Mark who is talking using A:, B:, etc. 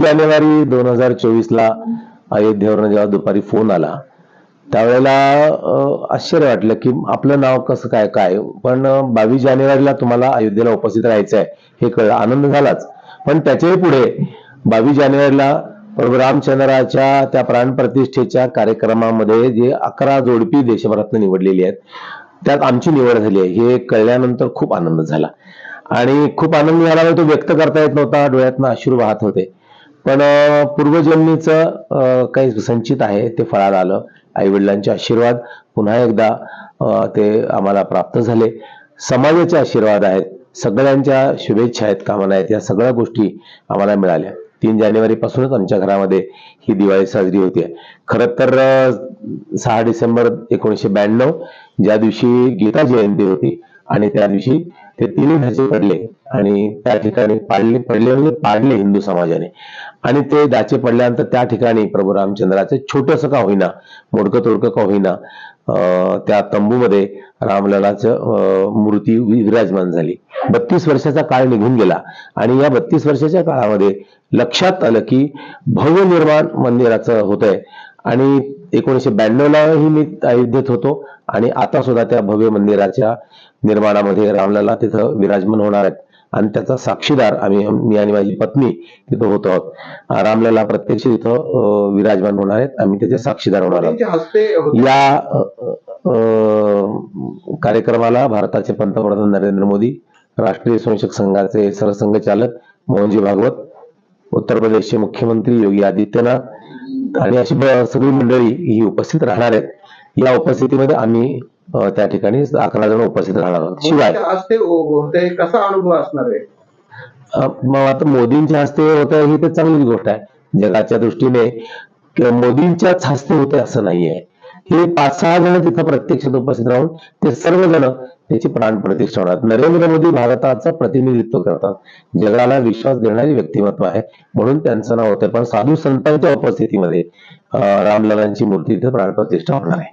A: जानेवारी दोन हजार चोवीसला अयोध्येवरून जेव्हा दुपारी फोन आला त्यावेळेला आश्चर्य वाटलं की आपलं नाव कसं काय काय? पण बावीस जानेवारीला तुम्हाला अयोध्येला उपस्थित राहायचं आहे हे कळलं. आनंद झालाच. पण त्याच्याही पुढे बावीस जानेवारीला प्रभू रामचंद्राच्या त्या प्राणप्रतिष्ठेच्या कार्यक्रमामध्ये जे अकरा जोडपी देशभरातून निवडलेली आहेत त्यात आमची निवड झाली आहे. हे कळल्यानंतर खूप आनंद झाला. आणि खूप आनंद झाला तो व्यक्त करता येत नव्हता डोळ्यातनं अश्रू वाहत होते. पण पूर्वजन्मीचं काही संचित आहे ते फळाला आलं. आई वडिलांचे आशीर्वाद पुन्हा एकदा ते आम्हाला प्राप्त झाले. समाजाचे आशीर्वाद आहेत सगळ्यांच्या शुभेच्छा आहेत कामना आहेत या सगळ्या गोष्टी आम्हाला मिळाल्या. तीन जानेवारी पासूनच आमच्या घरामध्ये ही दिवाळी साजरी होते. खरं तर सहा डिसेंबर एकोणीसशे ब्याण्णव ज्या दिवशी गीता जयंती होती आणि त्या दिवशी ते तिन्ही ढाचे पडले आणि त्या ठिकाणी पाडले पडले म्हणजे पाडले हिंदू समाजाने. आणि ते दाचे पडल्यानंतर त्या ठिकाणी प्रभू रामचंद्राचं छोटंसं का होईना मोडकं तोडकं का होईना त्या तंबूमध्ये रामललाचं मूर्ती वि- विराजमान झाली. बत्तीस वर्षाचा काळ निघून गेला आणि या बत्तीस वर्षाच्या काळामध्ये लक्षात आलं की भव्य निर्माण मंदिराचं होतंय आणि एकोणीशे ब्याण्णवलाही मी अयोध्येत होतो आणि आता सुद्धा त्या भव्य मंदिराच्या निर्माणामध्ये रामलला तिथं विराजमान होणार आहेत. आणि त्याचा साक्षीदार आम्ही मी आणि माझी पत्नी तिथं होतो आहोत. रामलला प्रत्यक्ष तिथं विराजमान होणार आहेत. आम्ही त्याचे साक्षीदार होणार आहोत. या कार्यक्रमाला भारताचे पंतप्रधान नरेंद्र मोदी राष्ट्रीय संशक संघाचे सरसंघचालक मोहनजी भागवत उत्तर प्रदेशचे मुख्यमंत्री योगी आदित्यनाथ आणि अशी सगळी मंडळी ही उपस्थित राहणार आहेत. या उपस्थितीमध्ये आम्ही त्या ठिकाणी अकरा जण उपस्थित राहणार आहोत. शिवाय
B: होते कसा अनुभव असणार आहे?
A: मग आता मोदींच्या हस्ते होत ही तर चांगलीच गोष्ट आहे. जगाच्या दृष्टीने मोदींच्याच हस्ते होते असं नाहीये. हे पाच सहा जण तिथं प्रत्यक्षात उपस्थित राहून ते सर्वजण त्याची प्राण प्रतिष्ठा होणार. नरेंद्र मोदी भारताचं प्रतिनिधित्व करतात. जगाला विश्वास देणारी व्यक्तिमत्व आहे म्हणून त्यांचं नाव होतं पण साधू संतांच्या उपस्थितीमध्ये रामललांची मूर्ती इथं प्राण प्रतिष्ठा होणार आहे.